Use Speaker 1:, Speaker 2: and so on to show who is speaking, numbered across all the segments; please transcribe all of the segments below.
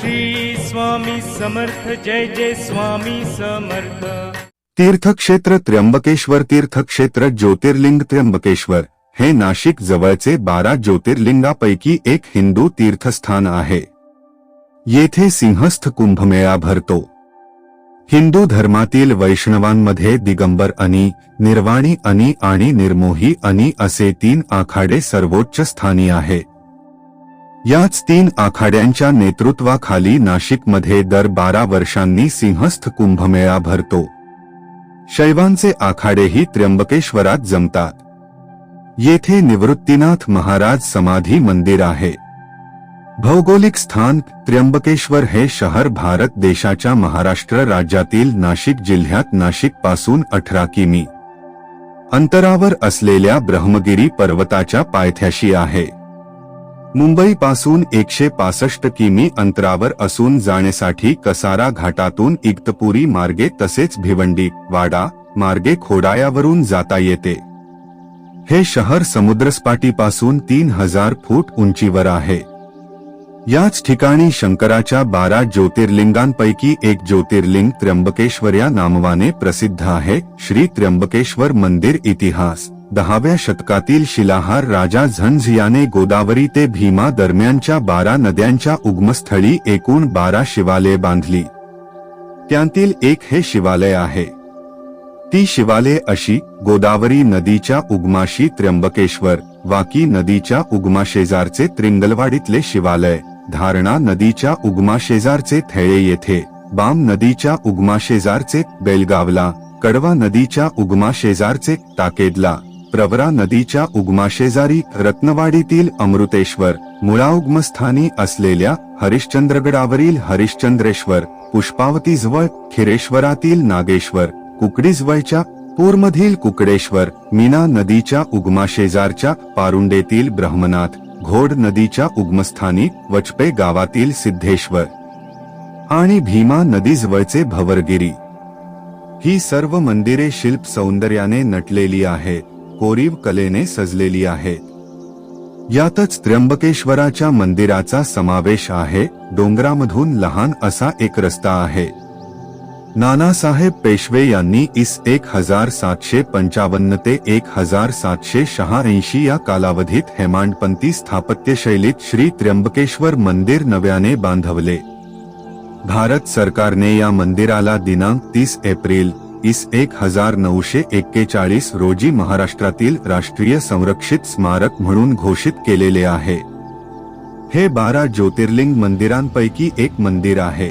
Speaker 1: श्री स्वामी समर्थ जय जय स्वामी समर्थ तीर्थक्षेत्र त्र्यंबकेश्वर तीर्थक्षेत्र ज्योतिर्लिंग त्र्यंबकेश्वर हे नाशिक जवळचे बारा ज्योतिर्लिंगापैकी एक हिंदू तीर्थस्थान आहे येथे सिंहस्थ कुंभमेळा भरतो हिंदू धर्मातील वैष्णवांमध्ये दिगंबर अनी निर्वाणी अनी आणि निर्मोही अनी असे तीन आखाडे सर्वोच्च स्थानी आहेत याच तीन आखाड्यांच्या नेतृत्वाखाली नाशिकमध्ये दर बारा वर्षांनी सिंहस्थ कुंभमेळा भरतो शैवांचे आखाडेही त्र्यंबकेश्वरात जमतात येथे निवृत्तीनाथ महाराज समाधी मंदिर आहे भौगोलिक स्थान त्र्यंबकेश्वर हे शहर भारत देशाच्या महाराष्ट्र राज्यातील नाशिक जिल्ह्यात नाशिकपासून अठरा किमी अंतरावर असलेल्या ब्रह्मगिरी पर्वताच्या पायथ्याशी आहे मुंबईपासून एकशे पासष्ट किमी अंतरावर असून जाण्यासाठी कसारा घाटातून इक्तपुरी मार्गे तसेच भिवंडी वाडा मार्गे खोडायावरून जाता येते हे शहर समुद्रसपाटीपासून तीन हजार फूट उंचीवर आहे याच ठिकाणी शंकराच्या बारा ज्योतिर्लिंगांपैकी एक ज्योतिर्लिंग त्र्यंबकेश्वर या नामवाने प्रसिद्ध आहे श्री त्र्यंबकेश्वर मंदिर इतिहास दहाव्या शतकातील शिलाहार राजा झंझियाने गोदावरी ते भीमा दरम्यानच्या बारा नद्यांच्या उगमस्थळी एकूण बारा शिवालय बांधली त्यातील एक हे शिवालय आहे ती शिवालय अशी गोदावरी नदीच्या उगमाशी त्र्यंबकेश्वर वाकी नदीच्या उगमाशेजारचे त्रिंगलवाडीतले शिवालय धारणा नदीच्या उगमाशेजारचे थेळे येथे बाम नदीच्या उगमाशेजारचे बेलगावला कडवा नदीच्या उगमाशेजारचे ताकेदला प्रवरा नदीच्या उगमाशेजारी रत्नवाडीतील अमृतेश्वर मुळाउगमस्थानी असलेल्या हरिश्चंद्रगडावरील हरिश्चंद्रेश्वर पुष्पावतीजवळ खिरेश्वरातील नागेश्वर कुकडीजवळच्या पूरमधील कुकडेश्वर मीना नदीच्या उगमाशेजारच्या पारुंडेतील ब्रह्मनाथ घोड नदीच्या उगमस्थानी वचपे गावातील सिद्धेश्वर आणि भीमा नदीजवळचे भवरगिरी ही सर्व मंदिरे शिल्प सौंदर्याने नटलेली आहेत कोरीव कलेने सजलेली आहे यातच त्र्यंबकेश्वराच्या मंदिराचा समावेश आहे डोंगरामधून लहान असा एक रस्ता आहे नानासाहेब पेशवे यांनी इस एक हजार सातशे पंचावन्न ते एक हजार सातशे शहाऐंशी या कालावधीत हेमांडपंथी स्थापत्यशैलीत श्री त्र्यंबकेश्वर मंदिर नव्याने बांधवले भारत सरकारने या मंदिराला दिनांक तीस एप्रिल इस एक हजार नऊशे एक्केचाळीस रोजी महाराष्ट्रातील राष्ट्रीय संरक्षित स्मारक म्हणून घोषित केलेले आहे हे बारा ज्योतिर्लिंग मंदिरांपैकी एक मंदिर आहे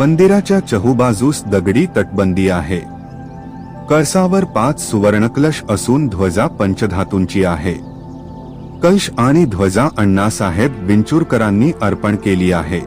Speaker 1: मंदिराच्या बाजूस दगडी तटबंदी आहे कळसावर पाच सुवर्णकलश असून ध्वजा पंचधातूंची आहे कलश आणि ध्वजा अण्णासाहेब विंचूरकरांनी अर्पण केली आहे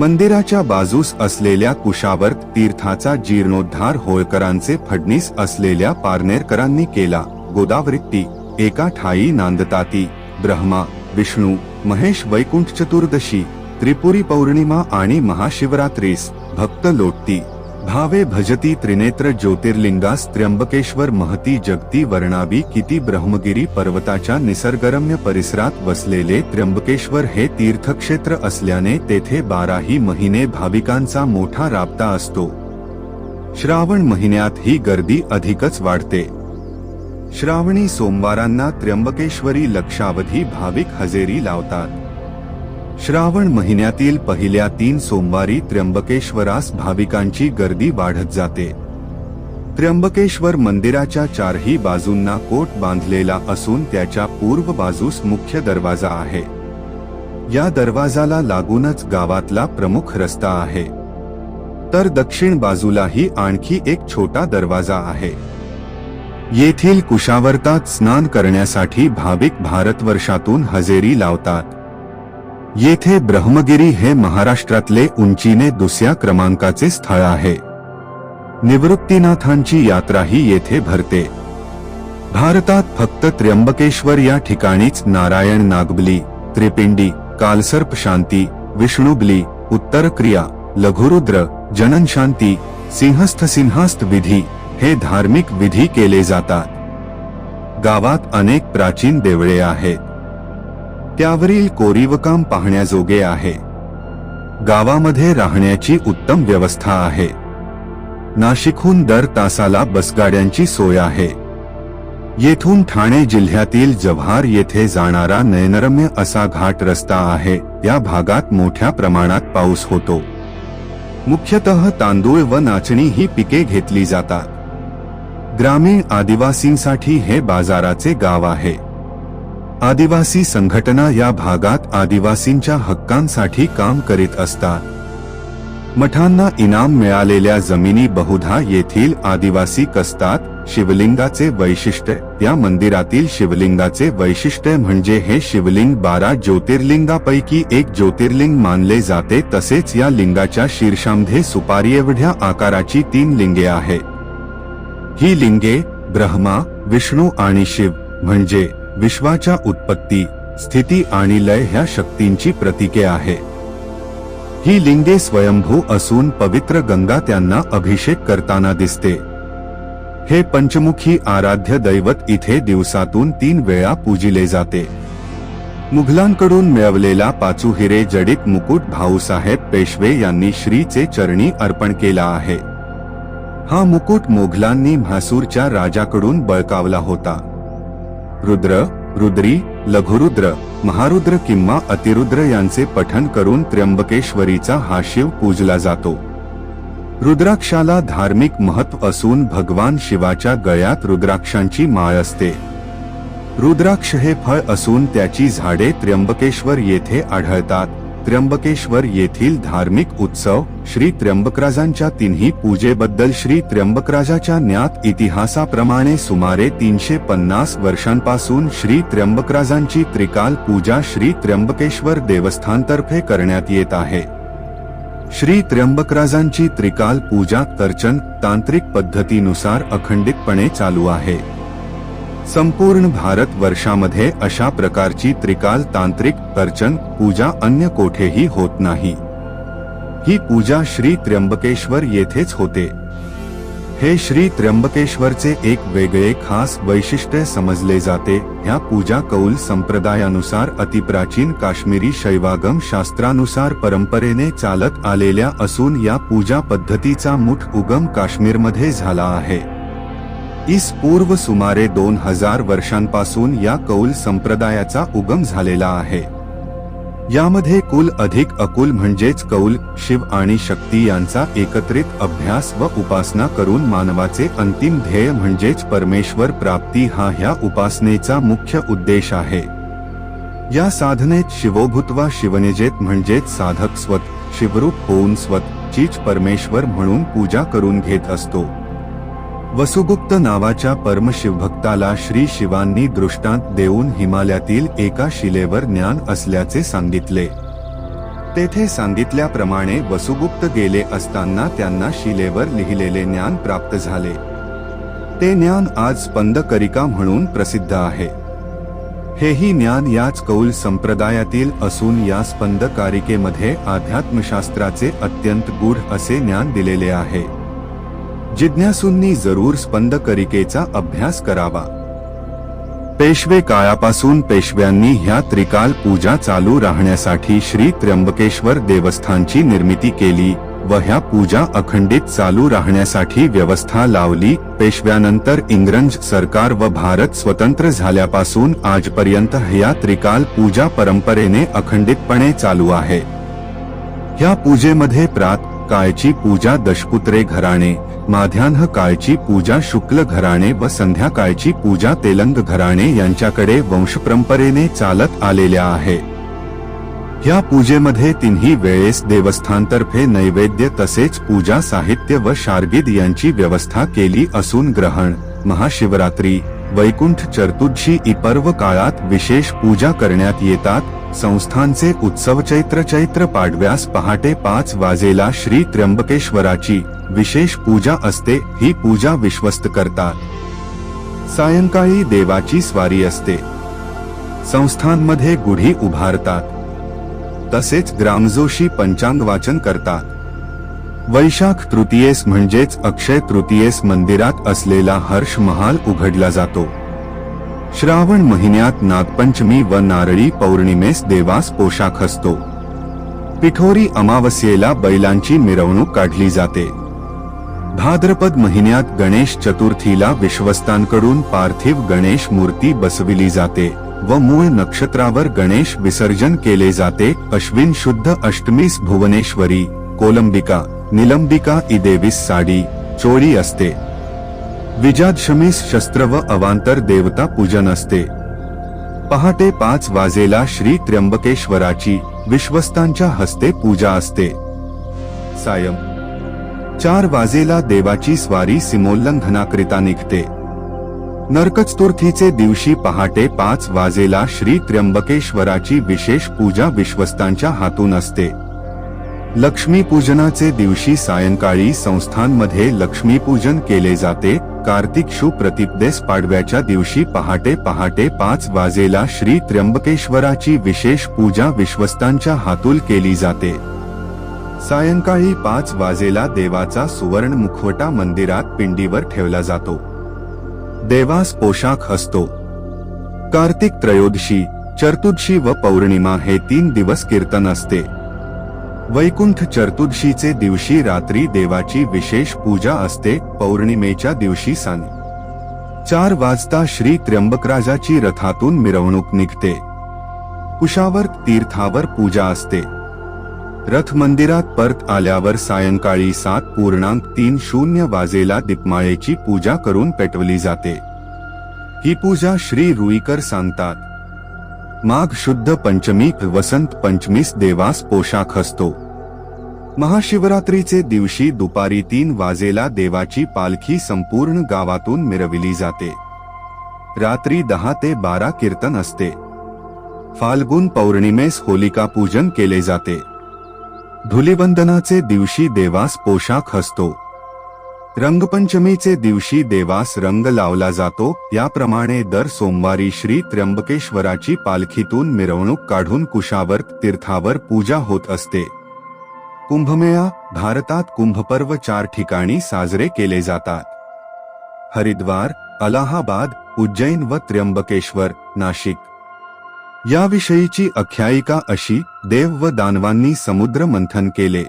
Speaker 1: मंदिराच्या बाजूस असलेल्या कुशावर तीर्थाचा जीर्णोद्धार होळकरांचे फडणीस असलेल्या पारनेरकरांनी केला गोदावरी एका ठाई नांदताती ब्रह्मा विष्णू महेश वैकुंठ चतुर्दशी त्रिपुरी पौर्णिमा आणि महाशिवरात्रीस भक्त लोटती भावे भजती त्रिनेत्र ज्योतिर्लिंगास त्र्यंबकेश्वर महती जगती वर्णावी किती ब्रह्मगिरी पर्वताच्या निसर्गरम्य परिसरात वसलेले त्र्यंबकेश्वर हे तीर्थक्षेत्र असल्याने तेथे बाराही महिने भाविकांचा मोठा राबता असतो श्रावण महिन्यात ही गर्दी अधिकच वाढते श्रावणी सोमवारांना त्र्यंबकेश्वरी लक्षावधी भाविक हजेरी लावतात श्रावण महिन्यातील पहिल्या तीन सोमवारी त्र्यंबकेश्वरास भाविकांची गर्दी वाढत जाते त्र्यंबकेश्वर मंदिराच्या चारही बाजूंना कोट बांधलेला असून त्याच्या पूर्व बाजूस मुख्य दरवाजा आहे या दरवाजाला लागूनच गावातला प्रमुख रस्ता आहे तर दक्षिण बाजूलाही आणखी एक छोटा दरवाजा आहे येथील कुशावर्तात स्नान करण्यासाठी भाविक भारतवर्षातून हजेरी लावतात येथे ब्रह्मगिरी हे महाराष्ट्रातले उंचीने दुसऱ्या क्रमांकाचे स्थळ आहे निवृत्तीनाथांची यात्राही येथे भरते भारतात फक्त त्र्यंबकेश्वर या ठिकाणीच नारायण नागबली त्रिपिंडी कालसर्प शांती विष्णुबली उत्तरक्रिया लघुरुद्र जननशांती सिंहस्थ विधी हे धार्मिक विधी केले जातात गावात अनेक प्राचीन देवळे आहेत त्यावरील कोरीवकाम पाहण्याजोगे आहे गावामध्ये राहण्याची उत्तम व्यवस्था आहे नाशिकहून दर तासाला बसगाड्यांची सोय आहे येथून ठाणे जिल्ह्यातील जव्हार येथे जाणारा नयनरम्य असा घाट रस्ता आहे या भागात मोठ्या प्रमाणात पाऊस होतो मुख्यतः तांदूळ व नाचणी ही पिके घेतली जातात ग्रामीण आदिवासींसाठी हे बाजाराचे गाव आहे आदिवासी संघटना या भागात आदिवासींच्या हक्कांसाठी काम करीत असतात मठांना इनाम मिळालेल्या जमिनी बहुधा येथील आदिवासी कसतात शिवलिंगाचे वैशिष्ट्य या मंदिरातील शिवलिंगाचे वैशिष्ट्य म्हणजे हे शिवलिंग बारा ज्योतिर्लिंगापैकी एक ज्योतिर्लिंग मानले जाते तसेच या लिंगाच्या शीर्षामध्ये सुपारी एवढ्या आकाराची तीन लिंगे आहेत ही लिंगे ब्रह्मा विष्णू आणि शिव म्हणजे विश्वाच्या उत्पत्ती स्थिती आणि लय ह्या शक्तींची प्रतीके आहे ही लिंगे स्वयंभू असून पवित्र गंगा त्यांना अभिषेक करताना दिसते हे पंचमुखी आराध्य दैवत इथे दिवसातून तीन वेळा पूजिले जाते मुघलांकडून मिळवलेला पाचू हिरे जडित मुकुट भाऊसाहेब पेशवे यांनी श्रीचे चरणी अर्पण केला आहे हा मुकुट मोघलांनी म्हासूरच्या राजाकडून बळकावला होता रुद्र रुद्री लघुरुद्र महारुद्र किंवा अतिरुद्र यांचे पठन करून त्र्यंबकेश्वरीचा हा शिव पूजला जातो रुद्राक्षाला धार्मिक महत्व असून भगवान शिवाच्या गळ्यात रुद्राक्षांची माळ असते रुद्राक्ष हे फळ असून त्याची झाडे त्र्यंबकेश्वर येथे आढळतात त्र्यंबकेश्वर येथील धार्मिक उत्सव श्री त्र्यंबकराजांच्या तिन्ही पूजेबद्दल श्री त्र्यंबकराजाच्या ज्ञात इतिहासाप्रमाणे सुमारे तीनशे पन्नास वर्षांपासून श्री त्र्यंबकराजांची त्रिकाल पूजा श्री त्र्यंबकेश्वर देवस्थानतर्फे करण्यात येत आहे श्री त्र्यंबकराजांची त्रिकाल पूजा तर्चन तांत्रिक पद्धतीनुसार अखंडितपणे चालू आहे संपूर्ण भारत वर्षामध्ये अशा प्रकारची त्रिकाल तांत्रिक अर्चन पूजा अन्य कोठेही होत नाही ही पूजा श्री त्र्यंबकेश्वर येथेच होते हे श्री त्र्यंबकेश्वरचे एक वेगळे खास वैशिष्ट्य समजले जाते ह्या पूजा कौल संप्रदायानुसार अतिप्राचीन काश्मीरी शैवागम शास्त्रानुसार परंपरेने चालत आलेल्या असून या पूजा पद्धतीचा मुठ उगम काश्मीरमध्ये झाला आहे इस पूर्व सुमारे दोन हजार वर्षांपासून या कौल संप्रदायाचा उगम झालेला आहे यामध्ये कुल अधिक अकुल म्हणजेच कौल शिव आणि शक्ती यांचा एकत्रित अभ्यास व उपासना करून मानवाचे अंतिम ध्येय म्हणजेच परमेश्वर प्राप्ती हा ह्या उपासनेचा मुख्य उद्देश आहे या साधनेत शिवोभूत्वा शिवनिजेत म्हणजेच साधक स्वत शिवरूप होऊन स्वत चीच परमेश्वर म्हणून पूजा करून घेत असतो वसुगुप्त नावाच्या परमशिवभक्ताला श्री शिवांनी दृष्टांत देऊन हिमालयातील एका शिलेवर ज्ञान असल्याचे सांगितले तेथे सांगितल्याप्रमाणे वसुगुप्त गेले असताना त्यांना शिलेवर लिहिलेले ज्ञान प्राप्त झाले ते ज्ञान आज स्पंदकरिका म्हणून प्रसिद्ध आहे हेही ज्ञान याच कौल संप्रदायातील असून या स्पंदकारिकेमध्ये अध्यात्मशास्त्राचे अत्यंत गूढ असे ज्ञान दिलेले आहे जिज्ञासूंनी जरूर स्पंद करिकेचा अभ्यास करावा पेशवे काळापासून पेशव्यांनी ह्या त्रिकाल पूजा चालू राहण्यासाठी श्री त्र्यंबकेश्वर देवस्थानची निर्मिती केली व ह्या पूजा अखंडित चालू राहण्यासाठी व्यवस्था लावली पेशव्यानंतर इंग्रज सरकार व भारत स्वतंत्र झाल्यापासून आजपर्यंत ह्या त्रिकाल पूजा परंपरेने अखंडितपणे चालू आहे ह्या पूजेमध्ये प्रात काळची पूजा दशपुत्रे घराणे माध्यान्ह काळची पूजा शुक्ल घराणे व संध्याकाळची पूजा तेलंग घराणे यांच्याकडे वंशपरंपरेने चालत आलेल्या आहे या पूजेमध्ये तिन्ही वेळेस देवस्थानतर्फे नैवेद्य तसेच पूजा साहित्य व शार्गिद यांची व्यवस्था केली असून ग्रहण महाशिवरात्री वैकुंठ चतुर्थी इपर्व काळात विशेष पूजा करण्यात येतात संस्थांचे उत्सव चैत्र चैत्र पाडव्यास पहाटे पाच वाजेला श्री त्र्यंबकेश्वराची विशेष पूजा असते ही पूजा विश्वस्त करतात सायंकाळी देवाची स्वारी असते संस्थांमध्ये गुढी उभारतात तसेच ग्रामजोशी पंचांग वाचन करतात वैशाख तृतीयेस म्हणजेच अक्षय तृतीयेस मंदिरात असलेला हर्ष महाल उघडला जातो श्रावण महिन्यात नागपंचमी व नारळी पौर्णिमेस देवास पोशाख असतो पिठोरी अमावस्येला बैलांची मिरवणूक काढली जाते भाद्रपद महिन्यात गणेश चतुर्थीला विश्वस्तांकडून पार्थिव गणेश मूर्ती बसविली जाते व मूळ नक्षत्रावर गणेश विसर्जन केले जाते अश्विन शुद्ध अष्टमीस भुवनेश्वरी कोलंबिका निलंबिका इदेवीस साडी चोरी असते विजादशमीस शस्त्र व अवांतर देवता पूजन असते पहाटे पाच वाजेला श्री त्र्यंबकेश्वराची विश्वस्तांच्या हस्ते पूजा असते सायम चार वाजेला देवाची स्वारी सीमोल्लंघनाकरिता निघते नरकचतुर्थीचे दिवशी पहाटे पाच वाजेला श्री त्र्यंबकेश्वराची विशेष पूजा विश्वस्तांच्या हातून असते लक्ष्मीपूजनाचे दिवशी सायंकाळी संस्थांमध्ये लक्ष्मीपूजन केले जाते कार्तिक शुप्रतिपदेस पाडव्याच्या दिवशी पहाटे पहाटे पाच वाजेला श्री त्र्यंबकेश्वराची विशेष पूजा विश्वस्तांच्या हातूल केली जाते सायंकाळी पाच वाजेला देवाचा सुवर्ण मुखवटा मंदिरात पिंडीवर ठेवला जातो देवास पोशाख असतो कार्तिक त्रयोदशी चतुर्दशी व पौर्णिमा हे तीन दिवस कीर्तन असते वैकुंठ चतुर्दशीचे दिवशी रात्री देवाची विशेष पूजा असते पौर्णिमेच्या दिवशी साने चार वाजता श्री त्र्यंबकराजाची रथातून मिरवणूक निघते कुशावर तीर्थावर पूजा असते रथ मंदिरात परत आल्यावर सायंकाळी सात पूर्णांक तीन शून्य वाजेला दीपमाळेची पूजा करून पेटवली जाते ही पूजा श्री रुईकर सांगतात माघ शुद्ध पंचमी वसंत पंचमीस देवास पोशाख असतो महाशिवरात्रीचे दिवशी दुपारी तीन वाजेला देवाची पालखी संपूर्ण गावातून मिरविली जाते रात्री दहा ते बारा कीर्तन असते फाल्गुन पौर्णिमेस होलिका पूजन केले जाते धुलिवंदनाचे दिवशी देवास पोशाख असतो रंगपंचमीचे दिवशी देवास रंग लावला जातो याप्रमाणे दर सोमवारी श्री त्र्यंबकेश्वराची पालखीतून मिरवणूक काढून कुशावर तीर्थावर पूजा होत असते कुंभमेळा भारतात कुंभपर्व चार ठिकाणी साजरे केले जातात हरिद्वार अलाहाबाद उज्जैन व त्र्यंबकेश्वर नाशिक याविषयीची आख्यायिका अशी देव व दानवांनी समुद्र मंथन केले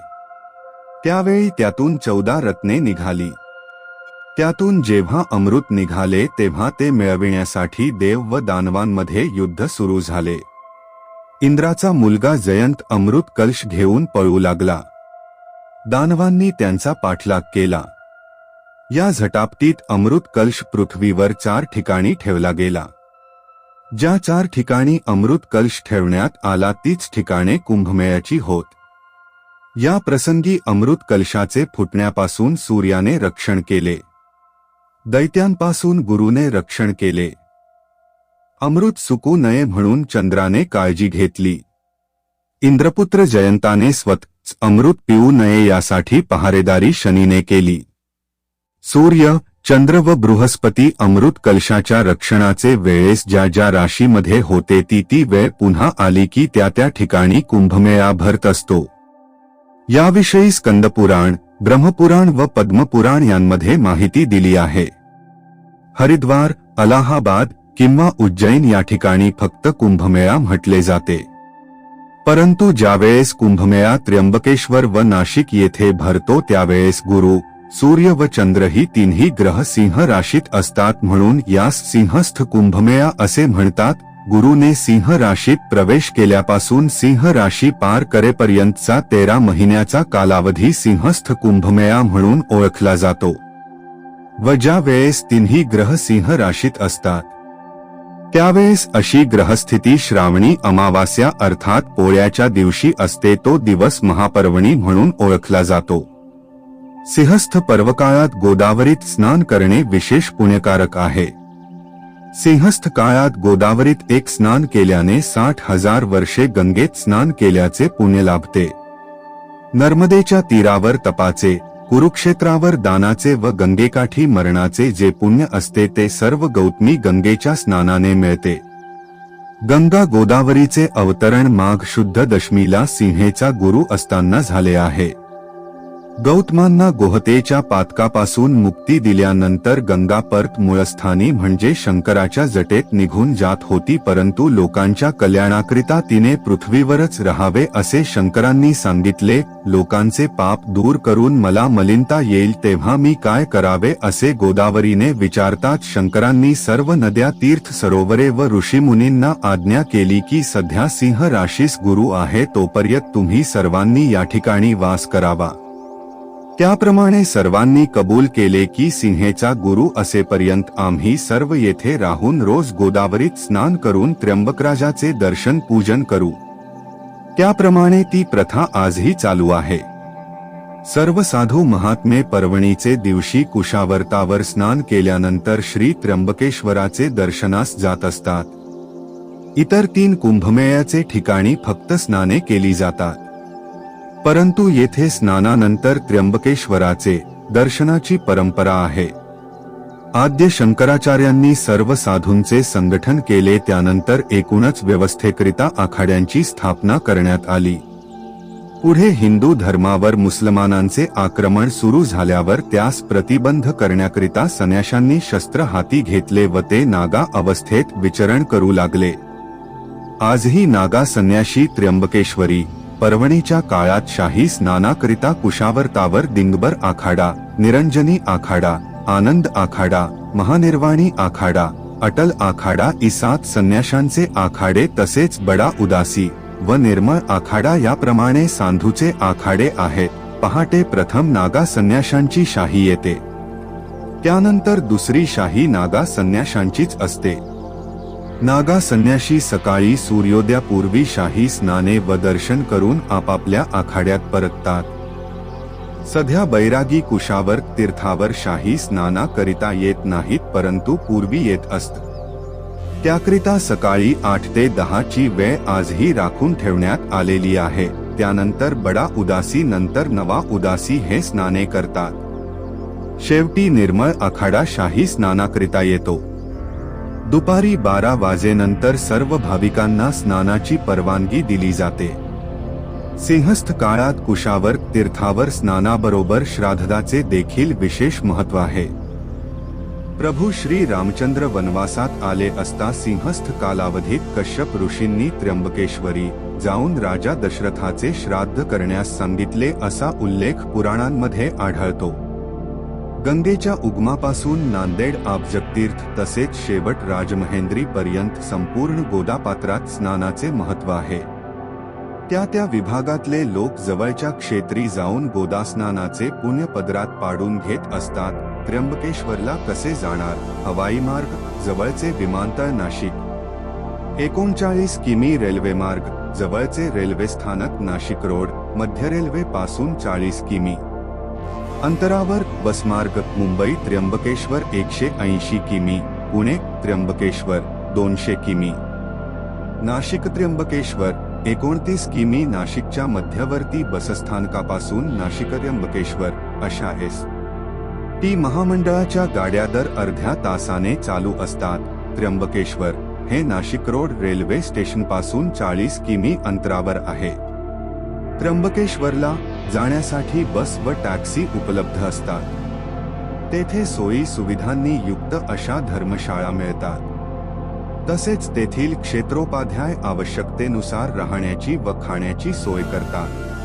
Speaker 1: त्यावेळी त्यातून चौदा रत्ने निघाली त्यातून जेव्हा अमृत निघाले तेव्हा ते मिळविण्यासाठी देव व दानवांमध्ये युद्ध सुरू झाले इंद्राचा मुलगा जयंत अमृत कलश घेऊन पळू लागला दानवांनी त्यांचा पाठलाग केला या झटापटीत अमृत कलश पृथ्वीवर चार ठिकाणी ठेवला गेला ज्या चार ठिकाणी अमृत कलश ठेवण्यात आला तीच ठिकाणे कुंभमेळ्याची होत या प्रसंगी अमृत कलशाचे फुटण्यापासून सूर्याने रक्षण केले दैत्यांपासून गुरुने रक्षण केले अमृत सुकू नये म्हणून चंद्राने काळजी घेतली इंद्रपुत्र जयंताने स्वत अमृत पिऊ नये यासाठी पहारेदारी शनीने केली सूर्य चंद्र व बृहस्पती अमृत कलशाच्या रक्षणाचे वेळेस ज्या ज्या राशीमध्ये होते ती ती वेळ पुन्हा आली की त्या त्या ठिकाणी कुंभमेळा भरत असतो याविषयी स्कंदपुराण ब्रह्मपुराण व पद्मपुराण यांमध्ये माहिती दिली आहे हरिद्वार अलाहाबाद किंवा उज्जैन या ठिकाणी फक्त कुंभमेळा म्हटले जाते परंतु ज्यावेळेस कुंभमेळा त्र्यंबकेश्वर व नाशिक येथे भरतो त्यावेळेस गुरु सूर्य व चंद्र ही तिन्ही ग्रह सिंह राशीत असतात म्हणून यास सिंहस्थ कुंभमेळा असे म्हणतात गुरुने सिंह राशीत प्रवेश केल्यापासून सिंह राशी पार करेपर्यंतचा तेरा महिन्याचा कालावधी सिंहस्थ कुंभमेया म्हणून ओळखला जातो व ज्या वेळेस तिन्ही ग्रह सिंह राशीत असतात त्यावेळेस अशी ग्रहस्थिती श्रावणी अमावास्या अर्थात पोळ्याच्या दिवशी असते तो दिवस महापर्वणी म्हणून ओळखला जातो सिंहस्थ पर्वकाळात गोदावरीत स्नान करणे विशेष पुण्यकारक आहे सिंहस्थ काळात गोदावरीत एक स्नान केल्याने साठ हजार वर्षे गंगेत स्नान केल्याचे पुण्य लाभते नर्मदेच्या तीरावर तपाचे कुरुक्षेत्रावर दानाचे व गंगेकाठी मरणाचे जे पुण्य असते ते सर्व गौतमी गंगेच्या स्नानाने मिळते गंगा गोदावरीचे अवतरण माघ शुद्ध दशमीला सिंहेचा गुरु असताना झाले आहे गौतमांना गोहतेच्या पातकापासून मुक्ती दिल्यानंतर गंगा परत मूळस्थानी म्हणजे शंकराच्या जटेत निघून जात होती परंतु लोकांच्या कल्याणाकरिता तिने पृथ्वीवरच राहावे असे शंकरांनी सांगितले लोकांचे पाप दूर करून मला मलिनता येईल तेव्हा मी काय करावे असे गोदावरीने विचारताच शंकरांनी सर्व नद्या तीर्थ सरोवरे व ऋषीमुनींना आज्ञा केली की सध्या सिंह राशीस गुरु आहे तोपर्यंत तुम्ही सर्वांनी या ठिकाणी वास करावा त्याप्रमाणे सर्वांनी कबूल केले की सिंहेचा गुरु असेपर्यंत आम्ही सर्व येथे राहून रोज गोदावरीत स्नान करून त्र्यंबकराजाचे दर्शन पूजन करू त्याप्रमाणे ती प्रथा आजही चालू आहे सर्व साधू महात्मे पर्वणीचे दिवशी कुशावर्तावर स्नान केल्यानंतर श्री त्र्यंबकेश्वराचे दर्शनास जात असतात इतर तीन कुंभमेळ्याचे ठिकाणी फक्त स्नाने केली जातात परंतु येथे स्नानानंतर त्र्यंबकेश्वराचे दर्शनाची परंपरा आहे आद्य शंकराचार्यांनी सर्व साधूंचे संघटन केले त्यानंतर एकूणच व्यवस्थेकरिता आखाड्यांची स्थापना करण्यात आली पुढे हिंदू धर्मावर मुसलमानांचे आक्रमण सुरू झाल्यावर त्यास प्रतिबंध करण्याकरिता सन्याशांनी शस्त्र हाती घेतले व ते नागा अवस्थेत विचरण करू लागले आजही नागा संन्याशी त्र्यंबकेश्वरी परवणीच्या काळात शाही स्नानाकरिता कुशावर्तावर दिंगबर आखाडा निरंजनी आखाडा आनंद आखाडा महानिर्वाणी आखाडा अटल आखाडा इसात संन्याशांचे आखाडे तसेच बडा उदासी व निर्मळ आखाडा याप्रमाणे सांधूचे आखाडे आहेत पहाटे प्रथम नागा संन्याशांची शाही येते त्यानंतर दुसरी शाही नागा संन्याशांचीच असते नागा संन्याशी सकाळी सूर्योदयापूर्वी शाही स्नाने व दर्शन करून आपापल्या आखाड्यात परततात सध्या बैरागी कुशावर तीर्थावर शाही स्नाना करिता येत नाहीत परंतु पूर्वी येत असत त्याकरिता सकाळी आठ ते दहाची वेळ आजही राखून ठेवण्यात आलेली आहे त्यानंतर बडा उदासी नंतर नवा उदासी हे स्नाने करतात शेवटी निर्मळ आखाडा शाही स्नानाकरिता येतो दुपारी बारा वाजेनंतर सर्व भाविकांना स्नानाची परवानगी दिली जाते सिंहस्थ काळात कुशावर तीर्थावर स्नानाबरोबर श्राद्धाचे देखील विशेष महत्व आहे प्रभू श्री रामचंद्र वनवासात आले असता सिंहस्थ कालावधीत कश्यप ऋषींनी त्र्यंबकेश्वरी जाऊन राजा दशरथाचे श्राद्ध करण्यास सांगितले असा उल्लेख पुराणांमध्ये आढळतो गंगेच्या उगमापासून नांदेड आबजगतीर्थ तसेच शेवट राजमहेंद्री पर्यंत संपूर्ण गोदापात्रात स्नानाचे महत्व आहे त्या त्या विभागातले लोक जवळच्या क्षेत्री जाऊन गोदास्नानाचे पुण्यपदरात पाडून घेत असतात त्र्यंबकेश्वरला कसे जाणार हवाई मार्ग जवळचे विमानतळ नाशिक एकोणचाळीस किमी रेल्वे मार्ग जवळचे रेल्वे स्थानक नाशिक रोड मध्य रेल्वे पासून चाळीस किमी अंतरावर बसमार्ग मुंबई त्र्यंबकेश्वर एकशे ऐंशी किमी पुणे त्र्यंबकेश्वर दोनशे किमी नाशिक त्र्यंबकेश्वर एकोणतीस किमी नाशिकच्या मध्यवर्ती बसस्थानकापासून नाशिक त्र्यंबकेश्वर अशा एस टी महामंडळाच्या गाड्या दर अर्ध्या तासाने चालू असतात त्र्यंबकेश्वर हे नाशिक रोड रेल्वे स्टेशनपासून चाळीस किमी अंतरावर आहे त्र्यंबकेश्वरला जाण्यासाठी बस व टॅक्सी उपलब्ध असतात तेथे सोयी सुविधांनी युक्त अशा धर्मशाळा मिळतात तसेच तेथील क्षेत्रोपाध्याय आवश्यकतेनुसार राहण्याची व खाण्याची सोय करतात